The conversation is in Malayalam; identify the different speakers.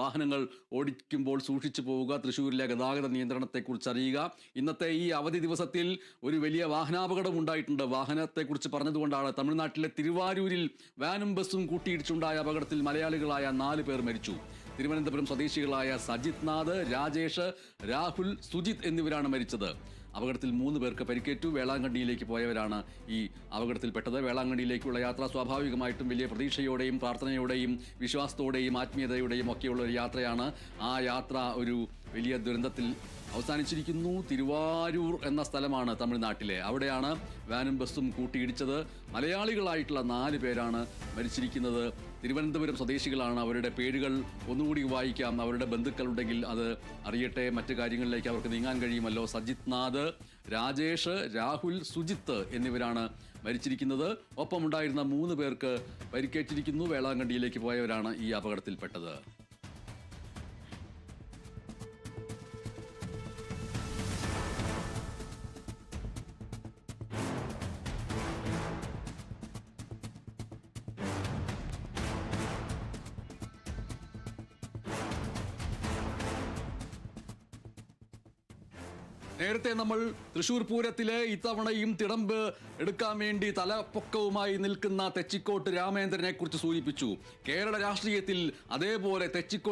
Speaker 1: വാഹനങ്ങൾ ഓടിക്കുമ്പോൾ സൂക്ഷിച്ചു പോവുക തൃശ്ശൂരിലെ ഗതാഗത നിയന്ത്രണത്തെക്കുറിച്ച് അറിയുക. ഇന്നത്തെ ഈ അവധി ദിവസത്തിൽ ഒരു വലിയ വാഹനാപകടം ഉണ്ടായിട്ടുണ്ട്. വാഹനത്തെക്കുറിച്ച് പറഞ്ഞതുകൊണ്ടാണ് തമിഴ്നാട്ടിലെ തിരുവാരൂരിൽ വാനും ബസ്സും കൂട്ടിയിടിച്ചുണ്ടായ അപകടത്തിൽ മലയാളികളായ നാല് പേർ മരിച്ചു. തിരുവനന്തപുരം സ്വദേശികളായ സജിത് നാഥ് രാജേഷ് രാഹുൽ സുജിത് എന്നിവരാണ് മരിച്ചത്. അപകടത്തിൽ മൂന്ന് പേർക്ക് പരിക്കേറ്റു. വേളാങ്കണ്ണിയിലേക്ക് പോയവരാണ് ഈ അപകടത്തിൽപ്പെട്ടത്. വേളാങ്കണ്ണിയിലേക്കുള്ള യാത്ര സ്വാഭാവികമായിട്ടും വലിയ പ്രതീക്ഷയോടെയും പ്രാർത്ഥനയോടെയും വിശ്വാസത്തോടെയും ആത്മീയതയോടെയും ഒക്കെയുള്ള ഒരു യാത്രയാണ്. ആ യാത്ര ഒരു വലിയ ദുരന്തത്തിൽ അവസാനിച്ചിരിക്കുന്നു. തിരുവാരൂർ എന്ന സ്ഥലമാണ് തമിഴ്നാട്ടിലെ. അവിടെയാണ് വാനും ബസ്സും കൂട്ടിയിടിച്ചത്. മലയാളികളായിട്ടുള്ള നാല് പേരാണ് മരിച്ചിരിക്കുന്നത്. തിരുവനന്തപുരം സ്വദേശികളാണ്. അവരുടെ പേരുകൾ ഒന്നുകൂടി വായിക്കാം. അവരുടെ ബന്ധുക്കളുണ്ടെങ്കിൽ അത് അറിയട്ടെ. മറ്റു കാര്യങ്ങളിലേക്ക് അവർക്ക് നീങ്ങാൻ കഴിയുമല്ലോ. സജിത് നാഥ് രാജേഷ് രാഹുൽ സുജിത്ത് എന്നിവരാണ് മരിച്ചിരിക്കുന്നത്. ഒപ്പമുണ്ടായിരുന്ന മൂന്ന് പേർക്ക് പരിക്കേറ്റിരിക്കുന്നു. വേളാങ്കണ്ടിയിലേക്ക് പോയവരാണ് ഈ അപകടത്തിൽപ്പെട്ടത്. നേരത്തെ നമ്മൾ തൃശൂർ പൂരത്തിലെ ഇത്തവണയും തിടമ്പ് എടുക്കാൻ വേണ്ടി തലപ്പൊക്കവുമായി നിൽക്കുന്ന തെച്ചിക്കോട്ട് രാമേന്ദ്രനെ കുറിച്ച് സൂചിപ്പിച്ചു. കേരള രാഷ്ട്രീയത്തിൽ അതേപോലെ തെച്ചിക്കോട്ട്